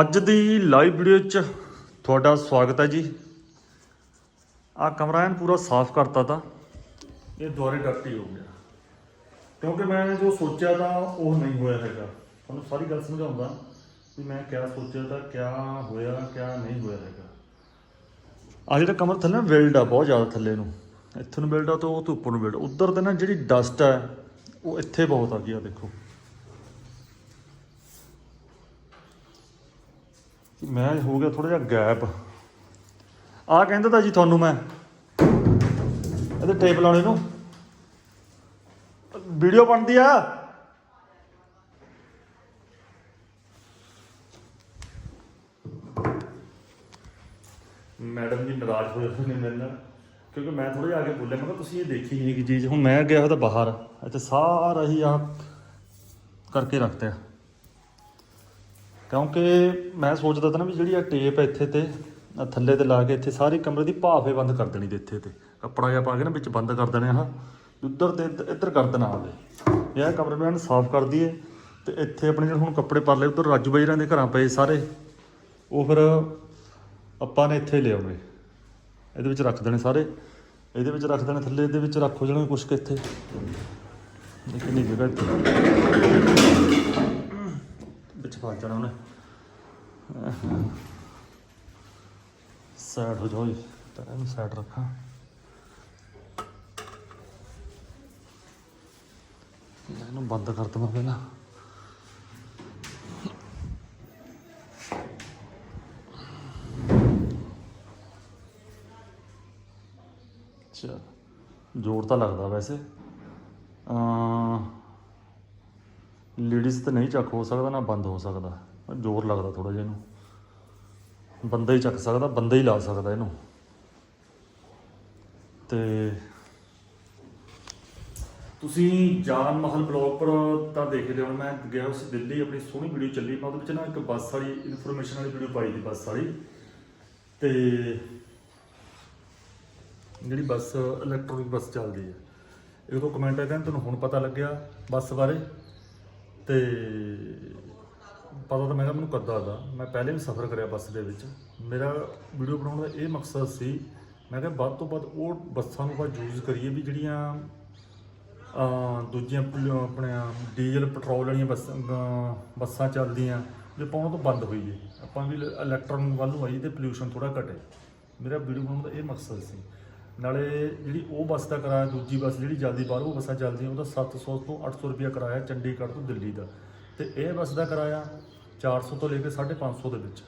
ਅੱਜ ਦੀ live video 'ਚ ਤੁਹਾਡਾ ਸਵਾਗਤ ਹੈ ਜੀ। ਆ ਕਮਰਾ ਐਨ ਪੂਰਾ ਸਾਫ਼ ਕਰਤਾ ਤਾ। ਇਹ ਦੁਆਰੇ ਡਰਟੀ ਹੋ ਗਿਆ। ਕਿਉਂਕਿ ਮੈਂ ਜੋ ਸੋਚਿਆ ਤਾਂ ਉਹ ਨਹੀਂ ਹੋਇਆ ਹੈਗਾ। ਤੁਹਾਨੂੰ ਸਾਰੀ ਗੱਲ ਸਮਝਾਉਂਦਾ ਵੀ ਮੈਂ ਕਿਆ ਸੋਚਿਆ ਤਾਂ ਕਿਆ ਹੋਇਆ, ਕਿਆ ਨਹੀਂ ਹੋਇਆ ਹੈਗਾ। ਆ ਜਿਹੜਾ ਕਮਰਾ ਥੱਲੇ ਨਾ ਵੈਲਡ ਆ, ਬਹੁਤ ਜ਼ਿਆਦਾ ਥੱਲੇ ਨੂੰ। ਇੱਥੇ ਨੂੰ ਬਿਲਡ ਆ, ਤਾਂ ਉਹ ਤੋਂ ਉੱਪਰ ਨੂੰ ਬਿਲਡ ਉੱਧਰ ਦੇ ਨਾ ਜਿਹੜੀ ਡਸਟ ਹੈ ਉਹ ਇੱਥੇ ਬਹੁਤ ਆ ਗਈ ਆ, ਦੇਖੋ। ਮੈਂ ਹੋ ਗਿਆ ਥੋੜਾ ਜਿਹਾ ਗੈਪ। ਆ ਕਹਿੰਦਾ ਤਾਂ ਜੀ ਤੁਹਾਨੂੰ ਮੈਂ। ਇਹਦੇ ਟੇਪ ਲਾਉਣੇ ਨੂੰ। ਵੀਡੀਓ ਬਣਦੀ ਆ। ਮੈਡਮ ਜੀ ਨਾਰਾਜ਼ ਹੋਏ ਹੋਏ ਨੇ ਮੇਰੇ ਨਾਲ। ਕਿਉਂਕਿ ਮੈਂ ਥੋੜਾ ਜਿਹਾ ਆ ਕੇ ਬੋਲਿਆ, ਮੈਂ ਕਿਹਾ ਤੁਸੀਂ ਇਹ ਦੇਖੀ ਨਹੀਂ ਕਿ ਚੀਜ਼। ਹੁਣ ਮੈਂ ਗਿਆ ਹੋਇਆ ਤਾਂ ਬਾਹਰ। ਇੱਥੇ ਸਾਰਾ ਹੀ ਆ ਕਰਕੇ ਰੱਖਤੇ ਆ। ਕਿਉਂਕਿ ਮੈਂ ਸੋਚਦਾ ਤਾਂ ਨਾ ਵੀ ਜਿਹੜੀ ਆ ਟੇਪ ਹੈ ਇੱਥੇ ਤੇ, ਆਹ ਥੱਲੇ ਤੇ ਲਾ ਕੇ ਇੱਥੇ ਸਾਰੀ ਕਮਰੇ ਦੀ ਭਾਫੇ ਬੰਦ ਕਰ ਦੇਣੀ ਤੇ ਇੱਥੇ ਤੇ। ਕੱਪੜਾ ਜਿਹਾ ਪਾ ਕੇ ਨਾ ਵਿੱਚ ਬੰਦ ਕਰ ਦੇਣੇ ਆ ਉੱਧਰ ਤੇ ਇੱਧ- ਇੱਧਰ ਕਰ ਦੇਣਾ ਆਵੇ ਇਹ ਕਮਰੇ ਮੈਂ ਸਾਫ਼ ਕਰ ਦਈਏ ਤੇ ਇੱਥੇ ਆਪਣੇ ਜਿਹੜੇ ਹੁਣ ਕੱਪੜੇ ਪਾ ਲਏ ਉੱਧਰ ਰਾਜੂ ਬਾਈ ਰਾਂ ਦੇ ਘਰਾਂ ਪਏ ਸਾਰੇ, ਉਹ ਫਿਰ ਆਪਾਂ ਨੇ ਇੱਥੇ ਲਿਆਉਣੇ। ਇਹਦੇ ਵਿੱਚ ਰੱਖ ਦੇਣੇ ਸਾਰੇ। ਇਹਦੇ ਵਿੱਚ ਰੱਖ ਦੇਣੇ ਥੱਲੇ, ਇਹਦੇ ਵਿੱਚ ਰੱਖੋ ਜਾਣੇ ਕੁਛ ਕੁ ਇੱਥੇ। ਕਿੰਨੀ ਜਗ੍ਹਾ ਇੱਥੇ। ਪਿੱਛੇ ਫਸ ਜਾਣਾ ਉਹਨੇ। ਸਾਈਡ ਹੋ ਜਾਓ ਤਾਂ ਇਹਨੂੰ ਸਾਈਡ ਰੱਖਾਂ। ਇਹਨੂੰ ਬੰਦ ਕਰ ਦਵਾਂ ਪਹਿਲਾਂ। ਚਲ ਜੋਰ ਤਾਂ ਲੱਗਦਾ ਵੈਸੇ। ਅ ਲੇਡੀਜ਼ ਤੇ ਨਹੀਂ ਚੱਕ ਹੋ ਸਕਦਾ, ਨਾ ਬੰਦ ਹੋ ਸਕਦਾ। ਜ਼ੋਰ ਲੱਗਦਾ ਥੋੜਾ ਜਿਹਾ ਇਹਨੂੰ। ਬੰਦਾ ਹੀ ਚੱਕ ਸਕਦਾ, ਬੰਦਾ ਹੀ ਲਾ ਸਕਦਾ ਇਹਨੂੰ। ਤੇ ਤੁਸੀਂ ਜਾਨ ਮਹਲ ਬਲੌਗ ਪਰ ਤਾਂ ਦੇਖਦੇ ਹੋ, ਮੈਂ ਗਿਆ ਸੀ ਦਿੱਲੀ, ਆਪਣੀ ਸੋਹਣੀ ਵੀਡੀਓ ਚੱਲੀ। ਮੈਂ ਉਹਦੇ ਵਿੱਚ ਨਾ ਇੱਕ ਬੱਸ ਵਾਲੀ ਇਨਫੋਰਮੇਸ਼ਨ ਵਾਲੀ ਵੀਡੀਓ ਪਾਈ ਦੀ ਬੱਸ ਵਾਲੀ। ਤੇ ਜਿਹੜੀ ਬੱਸ ਇਲੈਕਟ੍ਰੋਨਿਕ ਬੱਸ ਚੱਲਦੀ ਹੈ ਇਹ ਤੋਂ ਕਮੈਂਟ ਆਇਆ ਕਹਿੰਦੇ ਤੁਹਾਨੂੰ ਹੁਣ ਪਤਾ ਲੱਗਿਆ ਬੱਸ ਬਾਰੇ। ਤੇ ਪਤਾ ਤਾਂ ਮੈਂ ਕਿਹਾ ਮੈਨੂੰ ਕਦਾ ਦਾ। ਮੈਂ ਪਹਿਲੇ ਵੀ ਸਫ਼ਰ ਕਰਿਆ ਬੱਸ ਦੇ ਵਿੱਚ। ਮੇਰਾ ਵੀਡੀਓ ਬਣਾਉਣ ਦਾ ਇਹ ਮਕਸਦ ਸੀ ਮੈਂ ਕਿਹਾ ਵੱਧ ਤੋਂ ਵੱਧ ਉਹ ਬੱਸਾਂ ਨੂੰ ਆਪਾਂ ਯੂਜ਼ ਕਰੀਏ ਵੀ ਜਿਹੜੀਆਂ ਦੂਜੀਆਂ ਪ- ਡੀਜ਼ਲ ਪੈਟਰੋਲ ਵਾਲੀਆਂ ਬੱਸਾਂ ਅਹ, ਬੱਸਾਂ ਚੱਲਦੀਆਂ ਵੀ ਆਪਾਂ ਤੋਂ ਬੰਦ ਹੋਈਏ। ਆਪਾਂ ਵੀ ਇਲੈਕਟ੍ਰੋਨਿਕ ਵੱਲ ਨੂੰ ਆਈਏ ਤੇ ਪੋਲਿਊਸ਼ਨ ਥੋੜਾ ਘਟੇ। ਮੇਰਾ ਵੀਡੀਓ ਬਣਾਉਣ ਦਾ ਇਹ ਮਕਸਦ ਸੀ। ਨਾਲੇ ਜਿਹੜੀ ਉਹ ਬੱਸ ਦਾ ਕਿਰਾਇਆ, ਦੂਜੀ ਬੱਸ ਜਿਹੜੀ ਜਲਦੀ ਬਾਹਰੋਂ ਬੱਸਾਂ ਚੱਲਦੀਆਂ, ਉਹਦਾ 700 ਤੋਂ 800 ਰੁਪਇਆ ਕਿਰਾਇਆ ਚੰਡੀਗੜ੍ਹ ਤੋਂ ਦਿੱਲੀ ਦਾ। ਤੇ ਇਹ ਬੱਸ ਦਾ ਕਿਰਾਇਆ 400 ਤੋਂ ਲੈ ਕੇ 550 ਦੇ ਵਿੱਚ।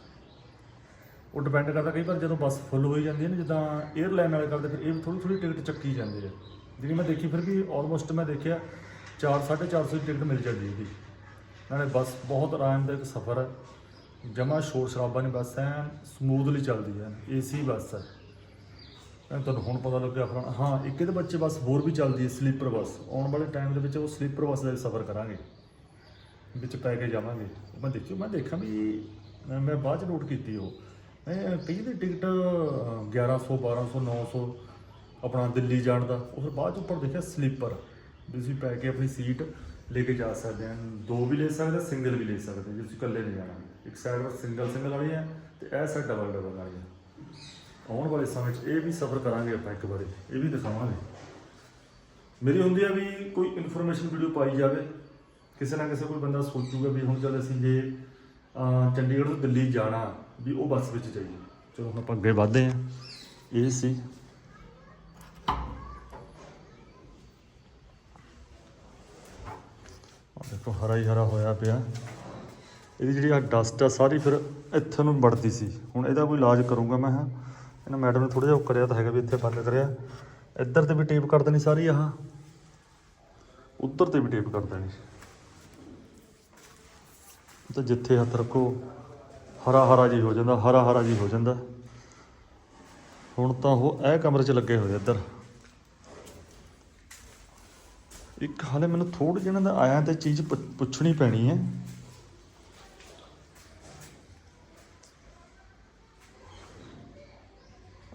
ਉਹ ਡਿਪੈਂਡ ਕਰਦਾ ਕਈ ਵਾਰ ਜਦੋਂ ਬੱਸ ਫੁੱਲ ਹੋਈ ਜਾਂਦੀ ਹੈ ਨਾ, ਜਿੱਦਾਂ 에ਅਰਲਾਈਨ ਵਾਲੇ ਕਰਦੇ, ਫਿਰ ਇਹ ਵੀ ਥੋੜੀ ਥੋੜੀ ਟਿਕਟ ਚੱਕੀ ਜਾਂਦੇ ਆ। ਜਿਹੜੀ ਮੈਂ ਦੇਖੀ ਫਿਰ ਵੀ ਆਲਮੋਸਟ ਮੈਂ ਦੇਖਿਆ 4 450 ਦੀ ਟਿਕਟ ਮਿਲ ਜਾਂਦੀ ਇਹਦੀ ਨਾਲੇ ਬੱਸ ਬਹੁਤ ਆਰਾਮਦਾਇਕ ਸਫ਼ਰ ਹੈ। ਜਮਾ ਸ਼ੋਰ ਸ਼ਰਾਬਾ ਨਹੀਂ ਬੱਸ ਹੈ ਸਮੂਥਲੀ ਚੱਲਦੀ ਹੈ ਏਸੀ ਬੱਸ ਹੈ। ਐਂ ਤੁਹਾਨੂੰ ਹੁਣ ਪਤਾ ਲੱਗਿਆ ਫਿਰ ਹਾਂ ਇੱਕ ਇਹਦੇ ਬੱਚੇ ਬੱਸ ਹੋਰ ਵੀ ਚੱਲਦੀ ਹੈ ਸਲੀਪਰ ਬੱਸ। ਆਉਣ ਵਾਲੇ ਟਾਈਮ ਦੇ ਵਿੱਚ ਉਹ ਸਲੀਪਰ ਬੱਸ ਦਾ ਸਫ਼ਰ ਕਰਾਂਗੇ। ਵਿੱਚ ਪੈ ਕੇ ਜਾਵਾਂਗੇ। ਮੈਂ ਦੇਖਿਓ ਮੈਂ ਦੇਖਾਂ ਵੀ ਮੈਂ ਬਾਅਦ ਚ ਨੋਟ ਕੀਤੀ ਉਹ। ਮੈਂ ਕਈ ਦੀ ਟਿਕਟ ਅਹ, 1100 1200 900 ਆਪਣਾ ਦਿੱਲੀ ਜਾਣ ਦਾ। ਉਹ ਫਿਰ ਬਾਅਦ ਚ ਉੱਪਰ ਦੇਖਿਆ ਸਲੀਪਰ ਵੀ ਤੁਸੀਂ ਪੈ ਕੇ ਆਪਣੀ ਸੀਟ ਲੈ ਕੇ ਜਾ ਸਕਦੇ ਆ। ਦੋ ਵੀ ਲੈ ਸਕਦੇ ਸਿੰਗਲ ਵੀ ਲੈ ਸਕਦੇ ਜੇ ਤੁਸੀਂ ਇਕੱਲੇ ਨਹੀਂ ਜਾਣਾ। ਇੱਕ ਸਾਈਡ ਪਰ ਸਿੰਗਲ ਸਿੰਗਲ ਵਾਲੀ ਹੈ ਤੇ ਇਹ ਸਾਈਡ ਡਬਲ ਡਬਲ ਵਾਲੀ ਹੈ ਆਉਣ ਵਾਲੇ ਸਮੇਂ 'ਚ ਇਹ ਵੀ ਸਫ਼ਰ ਕਰਾਂਗੇ ਆਪਾਂ ਇੱਕ ਵਾਰੀ, ਇਹ ਵੀ ਦਿਖਾਵਾਂਗੇ। ਮੇਰੀ ਹੁੰਦੀ ਆ ਵੀ ਕੋਈ ਇਨਫੋਰਮੇਸ਼ਨ ਵੀਡੀਓ ਪਾਈ ਜਾਵੇ, ਕਿਸੇ ਨਾ ਕਿਸੇ ਕੋਈ ਬੰਦਾ ਸੋਚੂਗਾ ਵੀ ਹੁਣ ਚੱਲ ਅਸੀਂ ਜੇ ਚੰਡੀਗੜ੍ਹ ਤੋਂ ਦਿੱਲੀ ਜਾਣਾ, ਵੀ ਉਹ ਬੱਸ ਵਿੱਚ ਜਾਈਏ। ਚਲੋ ਹੁਣ ਆਪਾਂ ਅੱਗੇ ਵਧਦੇ ਹਾਂ। ਇਹ ਸੀ। ਦੇਖੋ, ਹਰਾ ਹੀ ਹਰਾ ਹੋਇਆ ਪਿਆ। ਇਹਦੀ ਜਿਹੜੀ ਆ ਡਸਟ ਆ, ਸਾਰੀ ਫਿਰ ਇੱਥੇ ਨੂੰ ਵੜਦੀ ਸੀ। ਹੁਣ ਇਹਦਾ ਕੋਈ ਇਲਾਜ ਕਰੂੰਗਾ ਮੈਂ, ਹਾਂ। ਇਹਨਾਂ ਮੈਡਮ ਨੇ ਥੋੜਾ ਜਿਹਾ ਉਹ ਕਰਿਆ ਤਾਂ ਹੈਗਾ ਵੀ ਇੱਥੇ ਫ਼ਰਕ ਕਰਿਆ। ਇੱਧਰ ਤੇ ਵੀ ਟੇਪ ਕਰ ਦੇਣੀ ਸਾਰੀ ਆਹ। ਉੱਧਰ ਤੇ ਵੀ ਟੇਪ ਕਰ ਦੇਣੀ। ਤੇ ਜਿੱਥੇ ਹੱਥ ਰੱਖੋ, ਹਰਾ ਹਰਾ ਜੀ ਹੋ ਜਾਂਦਾ, ਹਰਾ ਹਰਾ ਜੀ ਹੋ ਜਾਂਦਾ। ਹੁਣ ਤਾਂ ਉਹ ਇਹ ਕਮਰੇ 'ਚ ਲੱਗੇ ਹੋਏ ਇੱਧਰ। ਇੱਕ ਹਾਲੇ ਮੈਨੂੰ ਥੋੜੀ ਜਿਹੀ ਦਾ ਆਇਆ ਤੇ ਚੀਜ਼ ਪੁੱਛ- ਪੁੱਛਣੀ ਪੈਣੀ ਹੈ।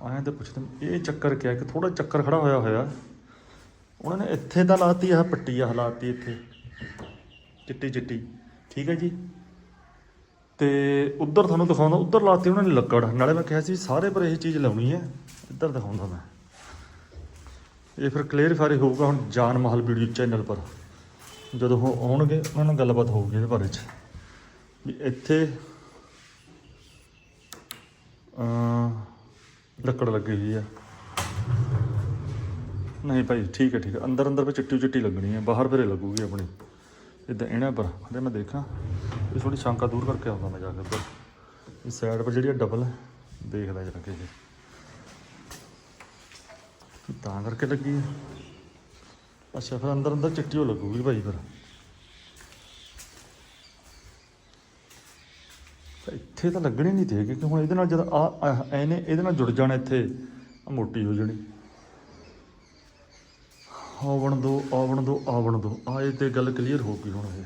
ਆਇਆ ਤਾਂ ਪੁੱਛਦੇ ਇਹ ਚੱਕਰ ਕਿਆ ਕਿ ਥੋੜਾ ਚੱਕਰ ਖੜਾ ਹੋਇਆ ਹੋਇਆ। ਉਹਨਾਂ ਨੇ ਇੱਥੇ ਤਾਂ ਲਾਤੀ ਆ ਪੱਟੀ ਆ ਲਾਤੀ ਇੱਥੇ। ਚਿੱਟੀ ਚਿੱਟੀ। ਠੀਕ ਹੈ ਜੀ? ਤੇ ਉੱਧਰ ਤੁਹਾਨੂੰ ਦਿਖਾਉਂਦਾ, ਉੱਧਰ ਲਾਤੀ ਉਹਨਾਂ ਨੇ ਲੱਕੜ। ਨਾਲੇ ਮੈਂ ਕਿਹਾ ਸੀ, ਸਾਰੇ ਪਰ ਇਹ ਚੀਜ਼ ਲਾਉਣੀ ਹੈ। ਇੱਧਰ ਦਿਖਾਉਂਦਾ ਮੈਂ। ਇਹ ਫਿਰ ਕਲੀਅਰਫਾਈ ਹੋਊਗਾ ਹੁਣ ਜਾਨ ਮਹਲ ਵੀਡੀਓ ਚੈਨਲ ਪਰ। ਜਦੋਂ ਉਹ ਆਉਣਗੇ, ਉਹਨਾਂ ਨਾਲ ਗੱਲਬਾਤ ਹੋਊਗੀ ਇਹਦੇ ਬਾਰੇ ਚ। ਵੀ ਇੱਥੇ, ਅਹ ਲੱਕੜ ਲੱਗੀ ਹੋਈ ਆ। ਨਹੀਂ ਭਾਈ, ਠੀਕ ਹੈ ਠੀਕ ਹੈ ਅੰਦਰ ਅੰਦਰ ਵਿੱਚ ਚਿੱਟੀ ਚਿੱਟੀ ਲੱਗਣੀ ਹੈ ਬਾਹਰ ਫਿਰੇ ਲੱਗੂਗੀ ਆਪਣੀ। ਇਦਾਂ ਇਹਨਾਂ ਪਰ ਹਲੇ ਮੈਂ ਦੇਖਾਂ। ਇਹ ਥੋੜੀ ਸ਼ੰਕਾ ਦੂਰ ਕਰਕੇ ਆਉਂਦਾ ਮੈਂ ਜਾ ਕੇ ਉੱਧਰ। ਇਸ ਸਾਈਡ ਪਰ ਜਿਹੜੀ ਡਬਲ ਹੈ ਦੇਖਦਾ ਜਰਾ ਕਿ ਤਾਂ ਕਰਕੇ ਲੱਗੀ ਹੈ ਅੱਛਾ, ਫਿਰ ਅੰਦਰ ਅੰਦਰ ਚਿੱਟੀ ਹੋ ਲੱਗੂਗੀ ਭਾਈ ਫਿਰ ਤਾਂ ਇੱਥੇ ਤਾਂ ਲੱਗਣੀ ਨਹੀਂ ਤੇ ਕਿਉਂਕਿ ਹੁਣ ਇਹਦੇ ਨਾਲ ਜਦ ਆ ਐਨੇ ਇਹਦੇ ਨਾਲ ਜੁੜ ਜਾਣਾ ਇੱਥੇ। ਮੋਟੀ ਹੋ ਜਾਣੀ। ਆਵਣ ਦੋ ਆਵਣ ਦੋ ਆਵਣ ਦੋ। ਆ, ਇਹ ਤੇ ਗੱਲ ਕਲੀਅਰ ਹੋ ਗਈ ਹੁਣ ਇਹ।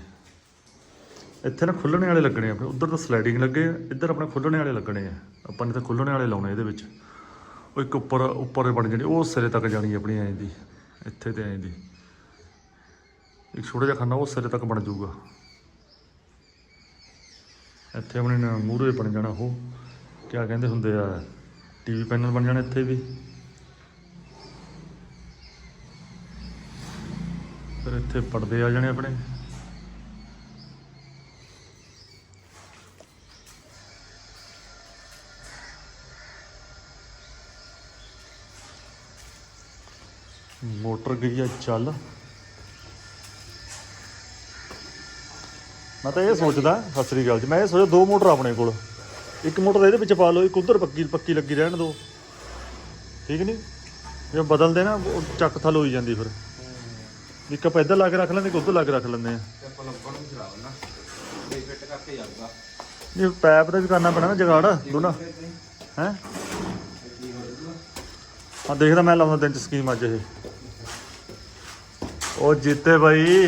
ਇੱਥੇ ਨਾ ਖੁੱਲਣੇ ਵਾਲੇ ਲੱਗਣੇ ਆਪਣੇ। ਉਧਰ ਤਾਂ ਸਲਾਈਡਿੰਗ ਲੱਗੇ ਇੱਧਰ ਆਪਣੇ ਖੁੱਲਣੇ ਵਾਲੇ ਲੱਗਣੇ ਆ। ਆਪਾਂ ਨੇ ਤਾਂ ਖੁੱਲਣੇ ਵਾਲੇ ਲਾਉਣੇ ਇਹਦੇ ਵਿੱਚ। ਉਹ ਇੱਕ ਉੱਪਰ ਉੱਪਰ ਬਣ ਜਾਣੀ, ਉਹ ਸਿਰੇ ਤੱਕ ਜਾਣੀ ਆਪਣੀ, ਐਂ ਦੀ। ਇੱਥੇ ਤੇ ਐਂ ਦੀ। ਇੱਕ ਛੋਟਾ ਜਿਹਾ ਖਾਨਾ, ਉਹ ਸਿਰੇ ਤੱਕ ਬਣ ਜਾਊਗਾ। ਇੱਥੇ ਆਪਣੇ ਮੂਹਰੇ ਬਣ ਜਾਣਾ ਉਹ। ਕਿਆ ਕਹਿੰਦੇ ਹੁੰਦੇ ਆ ਟੀਵੀ ਪੈਨਲ ਬਣ ਜਾਣਾ ਇੱਥੇ ਵੀ। ਫਿਰ ਇੱਥੇ ਪਰਦੇ ਆ ਜਾਣੇ ਆਪਣੇ। ਮੋਟਰ ਗਈ ਆ ਚੱਲ। ਮੈਂ ਤਾਂ ਇਹ ਸੋਚਦਾ ਸਤਿ ਸ੍ਰੀ ਅਕਾਲ ਜੀ ਮੈਂ ਇਹ ਸੋਚਦਾ ਦੋ ਮੋਟਰ ਆਪਣੇ ਕੋਲ। ਇੱਕ ਮੋਟਰ ਇਹਦੇ ਵਿੱਚ ਪਾ ਲਓ ਇੱਕ ਉਧਰ ਪੱਕੀ ਪੱਕੀ ਲੱਗੀ ਰਹਿਣ ਦਿਓ ਠੀਕ ਨਹੀਂ? ਜੇ ਬਦਲਦੇ ਨਾ ਉਹ ਚੱਕ ਥਲ ਹੋਈ ਜਾਂਦੀ ਫਿਰ। ਇੱਕ ਆਪਾਂ ਇੱਧਰ ਲਾ ਕੇ ਰੱਖ ਲੈਂਦੇ ਇੱਕ ਉੱਧਰ ਲਾ ਕੇ ਰੱਖ ਲੈਂਦੇ ਆ। ਤੇ ਆਪਾਂ ਲੱਭਣ ਨੂੰ ਚਲਾ ਲੈਣਾ ਦੇ ਫਿੱਟ ਕਰਕੇ ਜਾਊਗਾ। ਇਹ ਪੈਪ ਦਾ ਵੀ ਕਰਨਾ ਪੈਣਾ ਨਾ ਜਗਾੜ ਦੋਨਾਂ। ਹੈ ਹਾਂ? ਦੇਖਦਾ ਮੈਂ ਲਾਉਂਦਾ ਦਿਨ ਚ ਸਕੀਮ ਅੱਜ ਇਹ। ਉਹ ਜੀਤੇ ਭਾਈ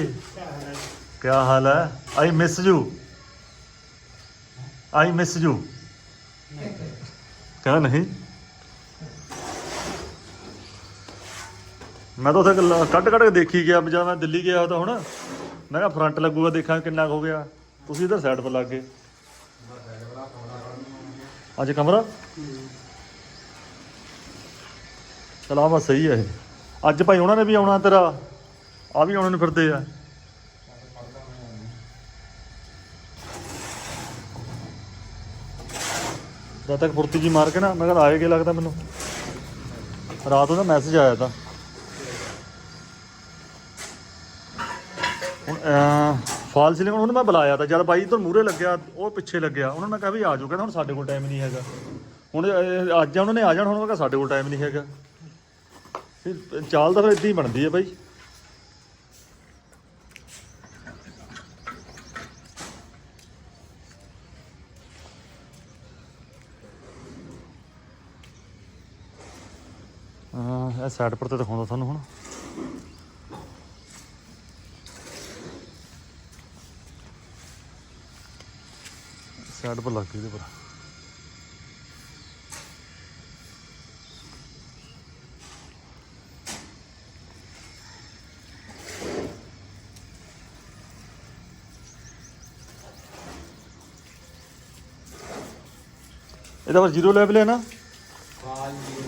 ਕੀ ਹਾਲ ਹੈ? I miss you I miss you ਕਹਾਂ ਨਹੀਂ? ਮੈਂ ਤਾਂ ਉੱਥੇ ਲ- ਕੱਢ ਕੱਢ ਕੇ ਦੇਖੀ ਗਿਆ ਜਦ ਮੈਂ ਦਿੱਲੀ ਗਿਆ ਤਾਂ ਹੁਣ। ਮੈਂ ਕਿਹਾ ਫਰੰਟ ਲੱਗੂਗਾ, ਦੇਖਾਂ ਕਿੰਨਾ ਕੁ ਹੋ ਗਿਆ। ਤੁਸੀਂ ਇਧਰ ਸਾਈਡ ਪਰ ਲੱਗ ਗਏ। ਅੱਜ ਕਮਰਾ? ਚਲ ਆਵਾ ਸਹੀ ਹੈ ਇਹ। ਅੱਜ ਭਾਈ ਉਹਨਾਂ ਨੇ ਵੀ ਆਉਣਾ ਤੇਰਾ। ਆ ਵੀ ਆਉਣੇ ਨੂੰ ਫਿਰਦੇ ਆ। ਜਦ ਤੱਕ ਫੁਰਤੀ ਜੀ ਮਾਰ ਕੇ ਨਾ, ਮੈਂ ਕਿਹਾ ਆਏਗੇ ਲੱਗਦਾ ਮੈਨੂੰ? ਰਾਤ ਉਹਦਾ ਮੈਸੇਜ ਆਇਆ ਤਾਂ। ਹੁਣ ਫਾਲ ਸੀਲਿੰਗ ਉਹਨੂੰ ਮੈਂ ਬੁਲਾਇਆ ਤਾਂ, ਜਦ ਬਾਈ ਤੋਂ ਮੂਰੇ ਲੱਗਿਆ, ਉਹ ਪਿੱਛੇ ਲੱਗਿਆ, ਉਹਨਾਂ ਨੇ ਕਿਹਾ ਵੀ ਆ ਜਾਓ, ਕਹਿੰਦਾ ਹੁਣ ਸਾਡੇ ਕੋਲ ਟਾਈਮ ਨਹੀਂ ਹੈਗਾ। ਹੁਣ ਅੱਜ ਉਹਨਾਂ ਨੇ ਆ ਜਾਣ, ਹੁਣ ਮੈਂ ਕਿਹਾ ਸਾਡੇ ਕੋਲ ਟਾਈਮ ਨਹੀਂ ਹੈਗਾ। ਫਿਰ ਚਾਲ ਤਾਂ ਫਿਰ ਇਦਾਂ ਹੀ ਬਣਦੀ ਹੈ ਬਾਈ। ਇਹ ਸਾਈਡ ਪਰ ਤੇ ਦਿਖਾਉਂਦਾ ਤੁਹਾਨੂੰ ਹੁਣ। ਸਾਈਡ ਪਰ ਲੱਗ ਗਈ ਇਹਦੇ ਪਰ। ਇਹਦਾ ਪਰ ਜ਼ੀਰੋ ਲੈਵਲ ਹੈ ਨਾ? ਹਾਂ ਜੀ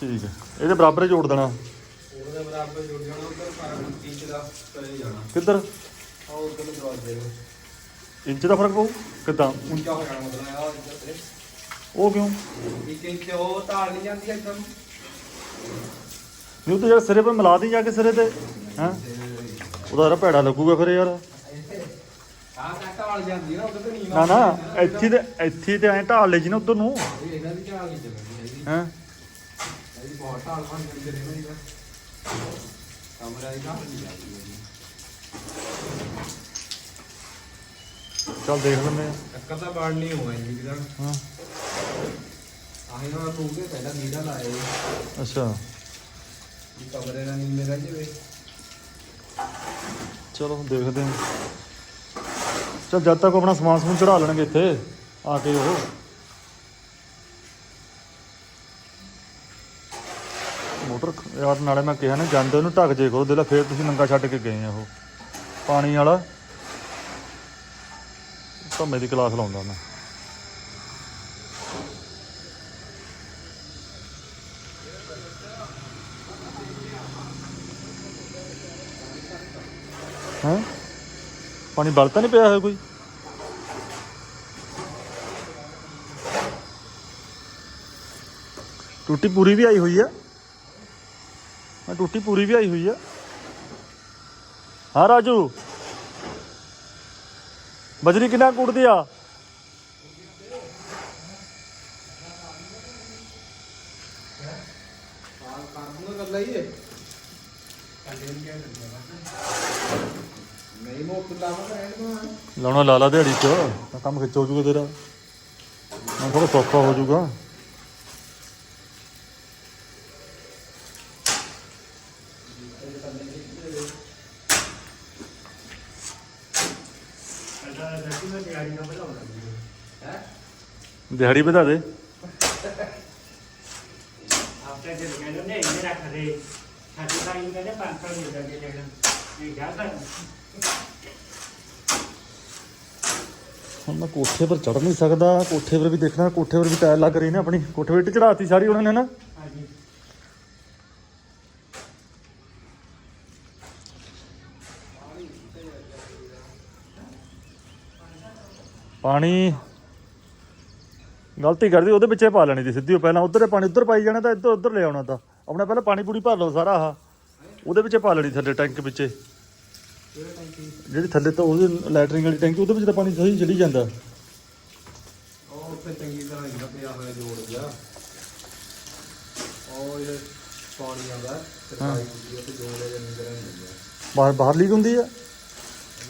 ਠੀਕ ਹੈ। ਇਹਦੇ ਬਰਾਬਰ ਹੀ ਜੋੜ ਦੇਣਾ। ਉਹਦੇ ਬਰਾਬਰ ਜੁੜ ਜਾਣਾ ਉਧਰ ਪਰ ਇੰਚ ਦਾ ਕਰੇ ਜਾਣਾ। ਕਿੱਧਰ? ਆ ਉਧਰ ਨੂੰ ਦਵਾ ਦੇ ਇੰਚ ਦਾ ਫ਼ਰਕ ਪਊ? ਕਿੱਦਾਂ? ਉੱਚਾ ਹੋ ਜਾਣਾ ਮਤਲਬ ਆ ਇੱਧਰ ਤੇ। ਉਹ ਕਿਉਂ? ਇੱਕ ਇੰਚ ਉਹ ਤਾਲ ਨਹੀਂ ਜਾਂਦੀ ਇੱਧਰ ਨੂੰ। ਨਹੀਂ ਉਹ ਤਾਂ ਯਾਰ ਸਿਰੇ 'ਤੇ ਮਿਲਾ ਦੀ ਜਾ ਕੇ ਸਿਰੇ ਤੇ ਹੈਂ? ਉਹਦਾ ਯਾਰ ਭੈੜਾ ਲੱਗੂਗਾ ਫਿਰ ਯਾਰ। ਆ ਕੱਟ ਵਾਲ ਜਾਂਦੀ ਨਾ ਉਧਰ ਨਹੀਂ ਨਾ ਨਾ ਇੱਥੇ ਤੇ ਇੱਥੇ ਤੇ ਐਂ ਢਾਲ ਲੈ ਜੀ ਨਾ ਉਧਰ ਨੂੰ। ਇਹ ਇਹਦਾ ਵੀ ਝਾਲ ਨਹੀਂ ਚੱਲਦੀ ਹੈਗੀ। ਹੈਂ? ਇਹਦੀ ਬਹੁਤ ਢਾਲ ਬਣ ਜਾਂਦੀ ਹੈ ਇਹਦਾ ਕਮਰਾ ਦੀ ਢਾਲ ਨਹੀਂ ਜਾਂਦੀ ਹੈਗੀ ਚੱਲ ਦੇਖ ਲੈਂਦੇ ਆ ਟੱਕਰ ਤਾਂ ਬਾੜ ਨਹੀਂ ਹੋਇਆ ਜੀ ਕਿਦਾਂ ਹਾਂ ਆਹੀ ਨਾ ਤੂੰ ਕੇ ਪਹਿਲਾਂ ਨੀੜਾ ਲਾਏ ਅੱਛਾ ਵੀ ਕਮਰੇ ਦਾ ਨੀਵੇਂ ਰਹਿ ਜਾਵੇ ਚਲੋ ਦੇਖਦੇ ਹਾਂ ਚਲ ਜਦ ਤੱਕ ਆਪਣਾ ਸਮਾਨ ਸਮੂਨ ਚੜਾ ਲੈਣਗੇ ਇੱਥੇ ਆ ਕੇ ਉਹ ਮੋਟਰ ਯਾਰ ਨਾਲੇ ਮੈਂ ਕਿਹਾ ਨਾ ਜਾਂਦੇ ਉਹਨੂੰ ਢੱਕ ਜੇ ਕਰੋ ਦੇਲਾ ਫੇਰ ਤੁਸੀਂ ਨੰਗਾ ਛੱਡ ਕੇ ਗਏ ਆ ਉਹ। ਪਾਣੀ ਵਾਲਾ। ਧੰਮੇ ਦੀ ਕਲਾਸ ਲਾਉਂਦਾ ਮੈਂ। ਹਾਂ? ਪਾਣੀ ਬਲਤਾ ਨਹੀਂ ਪਿਆ ਹੋਇਆ ਕੋਈ? ਟੂਟੀ ਪੂਰੀ ਵੀ ਆਈ ਹੋਈ ਆ? ਮੈਂ ਟੂਟੀ ਪੂਰੀ ਵੀ ਆਈ ਹੋਈ ਆ। ਹਾਂ, ਰਾਜੂ। ਬਜਰੀ ਕਿੰਨਾ ਕੁੱਟਦੀ ਆ? ਸਾਲ ਕਰ ਲਾਉਣਾ ਲਾਲਾ ਦਿਹਾੜੀ ਚ। ਕੰਮ ਖਿੱਚ ਹੋ ਜੂਗਾ ਤੇਰਾ। ਮੈਂ ਥੋੜਾ ਸੌਖਾ ਹੋ ਜੂਗਾ। ਦਿਹਾੜੀ ਵਧਾ ਦੇ। ਆਪਕੇ ਜੇ ਕਹਿੰਦੇ ਨੇ ਇਹ ਰੱਖ ਦੇ। ਸਾਡੀ ਭਾਈ ਨੂੰ ਕਹਿੰਦੇ 500 ਮਿਲ ਜਾਂਦੇ ਲੈਣ ਇਹ ਜਾ ਕਰ ਹੁਣ ਮੈਂ ਕੋਠੇ ਪਰ ਚੜ ਨਹੀਂ ਸਕਦਾ। ਕੋਠੇ ਪਰ ਵੀ ਦੇਖਣਾ ਕੋਠੇ ਪਰ ਵੀ ਟਾਇਰ ਲੱਗ ਰਹੀ ਨੇ ਆਪਣੀ। ਕੋਠੇ ਇੱਟ ਚੜਾਤੀ ਸਾਰੀ ਉਹਨਾਂ ਨੇ ਨਾ। ਹਾਂਜੀ। ਪਾਣੀ ਗਲਤੀ ਕਰਦੀ ਉਹਦੇ ਵਿੱਚੇ ਪਾ ਲੈਣੀ ਸੀ ਸਿੱਧੀ ਉਹ ਪਹਿਲਾਂ ਉਧਰ ਪਾਣੀ ਉਧਰ ਪਾਈ ਜਾਣਾ ਤਾਂ ਇੱਧਰ ਉਧਰ ਲੈ ਆਉਣਾ ਤਾਂ। ਆਪਣਾ ਪਹਿਲਾਂ ਪਾਣੀ ਪੂਰੀ ਭਰ ਲਓ ਸਾਰਾ ਆਹ। ਉਹਦੇ ਵਿੱਚੇ ਪਾ ਲੈਣੀ ਥੱਲੇ ਟੈਂਕ ਵਿੱਚੇ ਜਿਹੜੀ ਥੱਲੇ ਤਾਂ ਉਹਦੀ ਲੈਟਰਿੰਗ ਵਾਲੀ ਟੈਂਕੀ ਉਹਦੇ ਵਿੱਚ ਤਾਂ ਪਾਣੀ ਸਹੀ ਚੜੀ ਜਾਂਦਾ। ਉਹ ਉੱਤੇ ਚੰਗੀ ਤਰ੍ਹਾਂ ਇੰਨਾ ਪਿਆ ਹੋਇਆ ਜੋੜ ਗਿਆ ਉਹ ਇਹ ਪਾਣੀ ਆਉਂਦਾ ਤੇ। ਪਾਣੀ ਹੁੰਦੀ ਹੈ ਤੇ ਜੋੜ ਇਹ ਜੰਨੀ ਤਰ੍ਹਾਂ ਹੁੰਦਾ ਬਾਹਰ ਬਾਹਰ ਲੀਕ ਹੁੰਦੀ ਆ?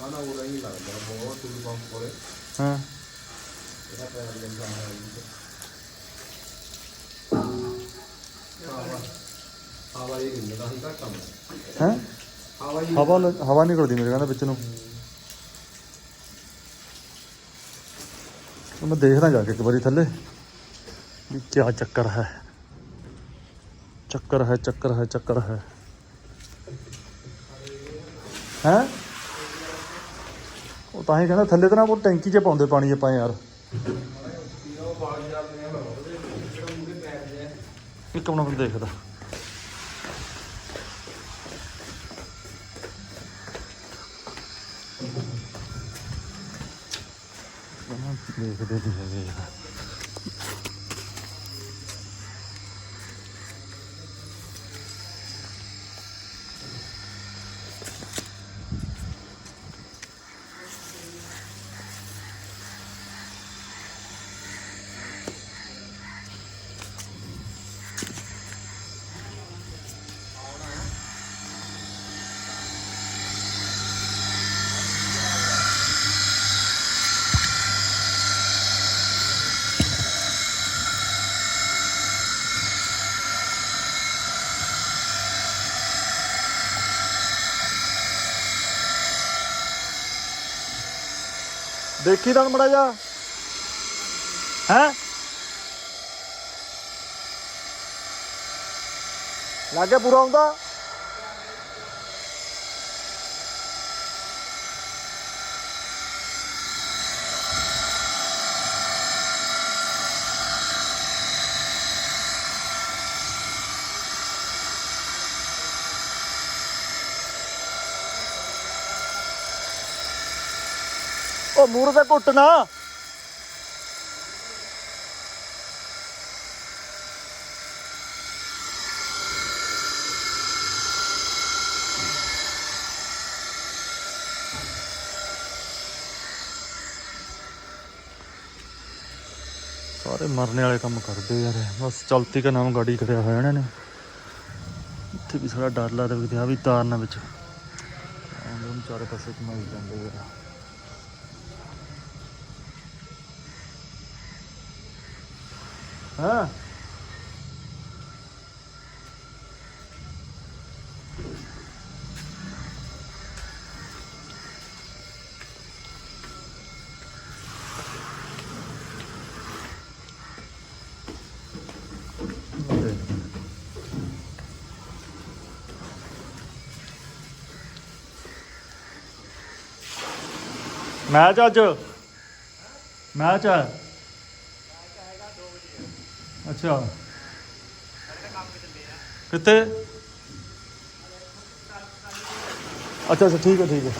ਨਾ ਨਾ ਉਹ ਨਹੀਂ ਲੱਗਦਾ ਬਹੁਤ ਟੂਲ ਪੰਪ ਕੋਲੇ। ਹਾਂ। ਹੈ? ਹਵਾ ਹਵਾ ਨਿਕਲਦੀ ਮੇਰੇ ਕਹਿੰਦਾ ਵਿੱਚ ਨੂੰ। ਮੈਂ ਦੇਖਦਾ ਜਾ ਕੇ ਇੱਕ ਵਾਰੀ ਥੱਲੇ। ਵੀ ਕੀ ਚੱਕਰ ਹੈ। ਚੱਕਰ ਹੈ ਚੱਕਰ ਹੈ ਚੱਕਰ ਹੈ। ਹੈ? ਉਹ ਤਾਂ ਹੀ ਕਹਿੰਦਾ ਥੱਲੇ ਤਾਂ ਨਾ ਉਹ ਟੈਂਕੀ 'ਚ ਪਾਉਂਦੇ ਪਾਣੀ ਆਪਾਂ ਯਾਰ। ਇੱਕ ਮਿੰਟ ਦੇਖਦਾ। ਦੇਖਦੇ ਨਹੀਂ ਹੈਗੇ। ਦੇਖੀ ਤਾਂ ਮੜਾ ਜਾ। ਹੈ? ਲਾਗੇ ਪੂਰਾ ਹੁੰਦਾ? ਉਹ ਮੂਰ ਤੇ ਘੁੱਟਣਾ ਸਾਰੇ ਮਰਨੇ ਵਾਲੇ ਕੰਮ ਕਰਦੇ ਯਾਰ, ਬਸ ਚਲਤੀ ਦਾ ਨਾਮ ਗਾੜੀ ਕਰਿਆ ਹੋਇਆ ਇਹਨਾਂ ਨੇ। ਇੱਥੇ ਵੀ ਸਾਡਾ ਡਰ ਲੱਗਦਾ ਵੀ ਆ ਵੀ ਤਾਰ ਵਿੱਚ। ਆਉਂਦੇ ਚਾਰੇ ਪਾਸੇ ਘੁਮਾਈ ਜਾਂਦੇ ਯਾਰ। ਹਾਂ ਮੈਚ ਅੱਜ ਮੈਚ ਹੈ ਅੱਛਾ। ਕਿੱਥੇ? ਅੱਛਾ ਅੱਛਾ ਠੀਕ ਹੈ ਠੀਕ ਹੈ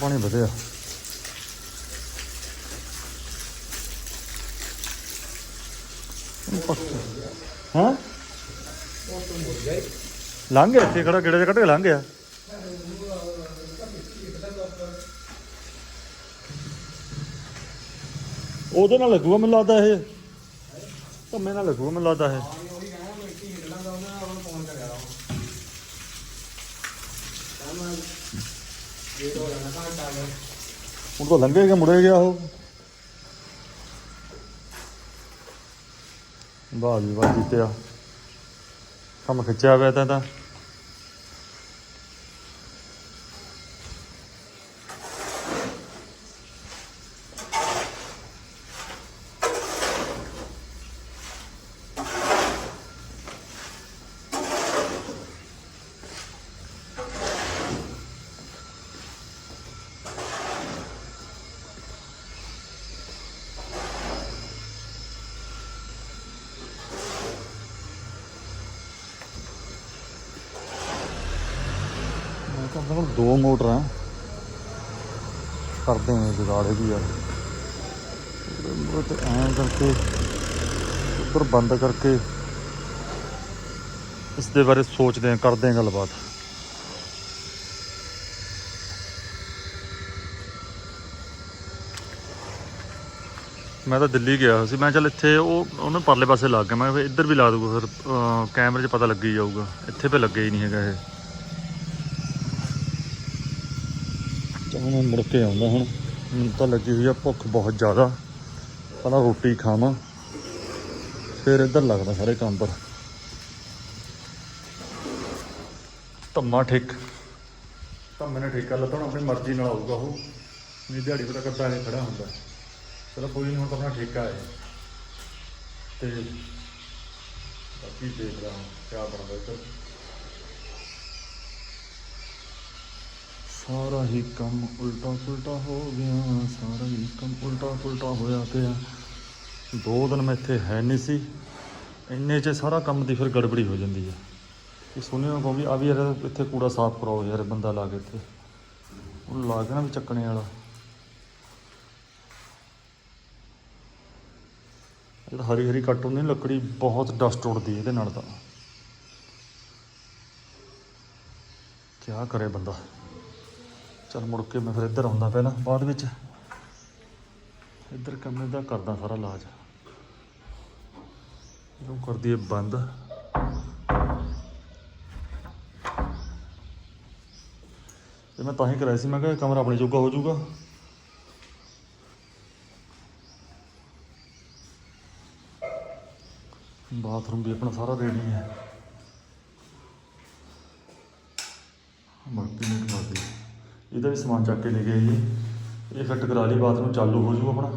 ਪਾਣੀ ਵਧਿਆ ਹਾਂ? ਲੰਘ ਗਿਆ, ਇੱਥੇ ਖੜਾ ਕਿਹੜੇ ਕੱਢ ਕੇ ਲੰਘ ਗਿਆ। ਉਹਦੇ ਨਾਲ ਲੱਗੂਗਾ ਮੈਨੂੰ ਲੱਗਦਾ ਇਹ। ਧੰਮੇ ਨਾਲ ਲੱਗੂਗਾ ਮੈਨੂੰ ਲੱਗਦਾ ਇਹ। ਪਾਣੀ ਉਹੀ ਕਹਿਣਾ ਮਿੱਟੀ ਉਹ ਲਾਂਦਾ ਉਹਨਾਂ ਨਾਲ ਉਹਨੂੰ ਫੋਨ ਕਰਿਆ ਵਾ ਕਹਿੰਦਾ ਇਹ ਤੋਂ ਜਾਣਾ ਘੰਟਾ ਵਾ ਹੁਣ ਤਾਂ ਲੰਘੇਗਾ ਮੁੜੇ ਗਿਆ ਉਹ ਵਾਹ ਜੀ ਵਾਹ ਜਿੱਤਿਆ ਕੰਮ ਖਿੱਚਿਆ ਹੋਇਆ ਤਾਂ ਤਾਂ ਮੈਂ ਤਾਂ ਆਪਣੇ ਕੋਲ ਦੋ ਮੋਟਰਾਂ ਕਰਦੇ ਨੇ ਜੁਗਾੜੇ ਵੀ ਯਾਰ। ਉਹ ਤੇ ਐਂ ਕਰਕੇ, ਉੱਧਰ ਬੰਦ ਕਰਕੇ ਇਸ ਦੇ ਬਾਰੇ ਸੋਚਦੇ ਆਂ ਕਰਦੇ ਆਂ ਗੱਲਬਾਤ। ਮੈਂ ਤਾਂ ਦਿੱਲੀ ਗਿਆ ਸੀ। ਮੈਂ ਚੱਲ ਇੱਥੇ ਉਹ, ਉਹਨੇ ਪਰਲੇ ਪਾਸੇ ਲੱਗ ਗਿਆ। ਮੈਂ ਫਿਰ ਇੱਧਰ ਵੀ ਲਾ ਦੂਗਾ ਫਿਰ ਕੈਮਰੇ 'ਚ ਪਤਾ ਲੱਗੀ ਹੀ ਜਾਊਗਾ। ਇੱਥੇ ਤੇ ਲੱਗਿਆ ਹੀ ਨਹੀਂ ਹੈਗਾ ਇਹ। ਚਲ ਮੈਂ ਮੁੜ ਕੇ ਆਉਂਦਾ ਹੁਣ। ਮੈਨੂੰ ਤਾਂ ਲੱਗੀ ਹੋਈ ਆ ਭੁੱਖ ਬਹੁਤ ਜ਼ਿਆਦਾ। ਪਹਿਲਾਂ ਰੋਟੀ ਖਾਵਾਂ, ਫਿਰ ਇੱਧਰ ਲੱਗਦਾ ਸਾਰੇ ਕੰਮ ਪਰ। ਧੰਮਾ ਠੇਕ। ਧੰਮੇ ਨੇ ਠੇਕਾ ਲੱਤਾ ਹੁਣ ਆਪਣੀ ਮਰਜ਼ੀ ਨਾਲ ਆਊਗਾ ਉਹ। ਨਹੀਂ ਦਿਹਾੜੀ ਪਤਾ ਕਰਦਾ ਨਹੀਂ ਖੜਾ ਹੁੰਦਾ। ਚਲੋ ਕੋਈ ਨਹੀਂ, ਹੁਣ ਤਾਂ ਆਪਣਾ ਠੇਕਾ ਹੈ। ਤੇ ਬਾਕੀ ਦੇਖਦਾ ਹਾਂ, ਕਿਆ ਬਣਦਾ ਇੱਧਰ। ਸਾਰਾ ਹੀ ਕੰਮ ਉਲਟਾ ਪੁਲਟਾ ਹੋ ਗਿਆ, ਸਾਰਾ ਹੀ ਕੰਮ ਉਲਟਾ ਪੁਲਟਾ ਹੋਇਆ ਪਿਆ। ਦੋ ਦਿਨ ਮੈਂ ਇੱਥੇ ਹੈ ਨਹੀਂ ਸੀ। ਇੰਨੇ 'ਚ ਸਾਰਾ ਕੰਮ ਦੀ ਫਿਰ ਗੜਬੜੀ ਹੋ ਜਾਂਦੀ ਹੈ ਇਹ ਸੁਣਿਆ ਕੋ ਵੀ ਆ ਵੀ ਯਾਰ ਇੱਥੇ ਕੂੜਾ ਸਾਫ਼ ਕਰਾਓ ਯਾਰ, ਬੰਦਾ ਲਾ ਕੇ ਇੱਥੇ। ਉਹ ਲਾ ਕੇ ਨਾ ਵੀ ਚੱਕਣੇ ਵਾਲਾ। ਜਿਹੜਾ ਹਰੀ ਹਰੀ ਕੱਟ ਹੁੰਦੀ ਲੱਕੜੀ ਬਹੁਤ ਡਸਟ ਉੱਡਦੀ ਇਹਦੇ ਨਾਲ ਤਾਂ। ਕਿਆ ਕਰੇ ਬੰਦਾ? ਚਲ ਮੁੜ ਕੇ ਮੈਂ ਫਿਰ ਇੱਧਰ ਆਉਂਦਾ ਪਹਿਲਾਂ, ਬਾਅਦ ਵਿੱਚ ਇੱਧਰ ਕੰਮ ਦਾ ਕਰਦਾ ਸਾਰਾ ਇਲਾਜ। ਇਹਨੂੰ ਕਰ ਦਈਏ ਬੰਦ। ਤੇ ਮੈਂ ਤਾਂ ਹੀ ਕਰਾਇਆ ਸੀ, ਮੈਂ ਕਿਹਾ ਕਮਰਾ ਆਪਣੇ ਜੋਗਾ ਹੋ ਜਾਊਗਾ। ਬਾਥਰੂਮ ਵੀ ਆਪਣਾ ਸਾਰਾ ਰੈਡੀ ਹੈ। ਬਾਕੀ ਇਹਦਾ ਵੀ ਸਮਾਨ ਚੱਕ ਕੇ ਲੈ ਗਏ ਜੀ ਇਹ ਫਿੱਟ ਕਰਾ ਲਈ ਬਾਥਰੂਮ ਚਾਲੂ ਹੋ ਜੂ ਆਪਣਾ।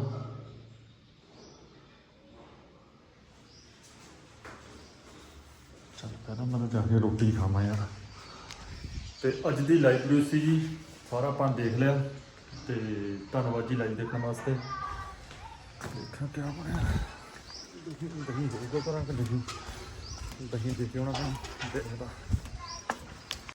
ਚੱਲ ਪਹਿਲਾਂ ਮੈਂ ਤਾਂ ਜਾ ਕੇ ਰੋਟੀ ਖਾਵਾਂ ਯਾਰ। ਤੇ ਅੱਜ ਦੀ ਲਾਈਵ ਵੀਡੀਓ ਸੀ ਜੀ, ਸਾਰਾ ਆਪਾਂ ਦੇਖ ਲਿਆ। ਤੇ ਧੰਨਵਾਦ ਜੀ ਲਾਈਵ ਦੇਖਣ ਵਾਸਤੇ। ਦੇਖਾਂ ਕਿਆ ਬਣਿਆ। ਦਹੀਂ ਦਹੀਂ ਹੋਊਗਾ ਕਰਾਂ ਕਿ ਨਹੀਂ? ਦਹੀਂ ਦੇ ਕੇ ਦੇਖਦਾ